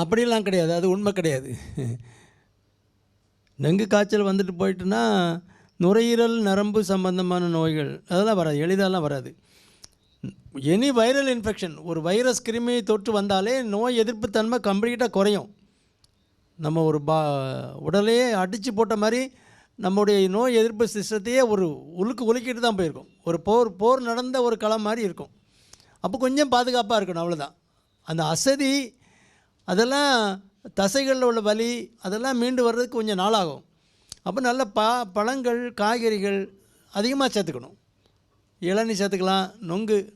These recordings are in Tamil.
அப்படிலாம் கிடையாது. அது உண்மை கிடையாது. டெங்கு காய்ச்சல் வந்துட்டு போயிட்டுன்னா நுரையீரல் நரம்பு சம்பந்தமான நோய்கள் அதெல்லாம் வராது. எளிதாலாம் வராது. எனி வைரல் இன்ஃபெக்ஷன் ஒரு வைரஸ் கிருமி தொற்று வந்தாலே நோய் எதிர்ப்பு தன்மை கம்ப்ளீட்டாக குறையும். நம்ம ஒரு பா உடலையே அடித்து போட்ட மாதிரி நம்முடைய நோய் எதிர்ப்பு சிஸ்டத்தையே ஒரு உலுக்கு உலுக்கிட்டு தான் போயிருக்கும். ஒரு போர் போர் நடந்த ஒரு களம் மாதிரி இருக்கும். அப்போ கொஞ்சம் பாதுகாப்பாக இருக்கணும் அவ்வளோதான் அந்த அசதி அதெல்லாம் தசைகளில் உள்ள வலி அதெல்லாம் மீண்டு வர்றதுக்கு கொஞ்சம் நாளாகும். அப்போ நல்ல பா பழங்கள் காய்கறிகள் அதிகமாக சேர்த்துக்கணும். இளநீ சேர்த்துக்கலாம் நொங்கு.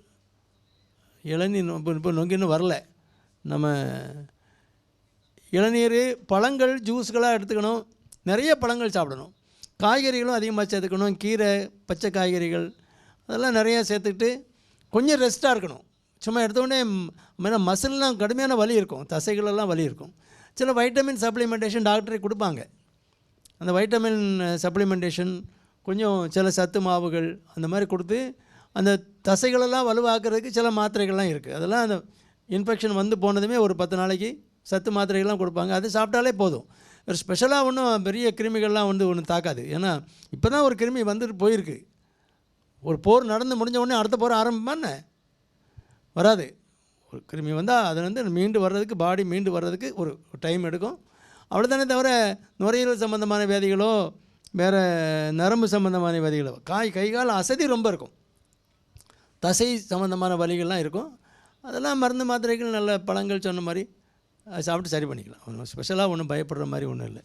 இளநீ நொ- இப்போ இப்போ நொங்கு இன்னும் வரல. நம்ம இளநீர் பழங்கள் ஜூஸ்களாக எடுத்துக்கணும். நிறைய பழங்கள் சாப்பிடணும். காய்கறிகளும் அதிகமாக சேர்த்துக்கணும். கீரை பச்சை காய்கறிகள் அதெல்லாம் நிறையா சேர்த்துக்கிட்டு கொஞ்சம் ரெஸ்ட்டாக இருக்கணும். சும்மா எடுத்தோடனே ஏன்னா மசில்லாம் கடுமையான வலி இருக்கும். தசைகளெல்லாம் வலி இருக்கும். சில வைட்டமின் சப்ளிமெண்டேஷன் டாக்டரே கொடுப்பாங்க. அந்த வைட்டமின் சப்ளிமெண்டேஷன் கொஞ்சம் சில சத்து மாவுகள் அந்த மாதிரி கொடுத்து அந்த தசைகளெல்லாம் வலுவாக்குறதுக்கு சில மாத்திரைகள்லாம் இருக்குது அதெல்லாம் அந்த இன்ஃபெக்ஷன் வந்து போனதுமே ஒரு பத்து நாளைக்கு சத்து மாத்திரைகள்லாம் கொடுப்பாங்க. அது சாப்பிட்டாலே போதும். ஒரு ஸ்பெஷலாக ஒன்றும் பெரிய கிருமிகள்லாம் வந்து ஒன்றும் தாக்காது. ஏன்னா இப்போ தான் ஒரு கிருமி வந்துட்டு போயிருக்கு. ஒரு போர் நடந்து முடிஞ்ச உடனே அடுத்த போர் ஆரம்பிப்பான்னு வராது. ஒரு கிருமி வந்தால் அது வந்து மீண்டு வர்றதுக்கு பாடி மீண்டு வர்றதுக்கு ஒரு டைம் எடுக்கும். அவ்வளோதானே தவிர நுரையீரல் சம்மந்தமான வியாதிகளோ வேறு நரம்பு சம்மந்தமான வியாதிகளோ காய் கை கால் அசதி ரொம்ப இருக்கும். தசை சம்மந்தமான வலிகள்லாம் இருக்கும். அதெல்லாம் மருந்து மாத்திரைகள் நல்ல பழங்கள் சொன்ன மாதிரி சாப்பிட்டு சரி பண்ணிக்கலாம். ஒன்றும் ஸ்பெஷலாக ஒன்றும் பயப்படுற மாதிரி ஒன்றும் இல்லை.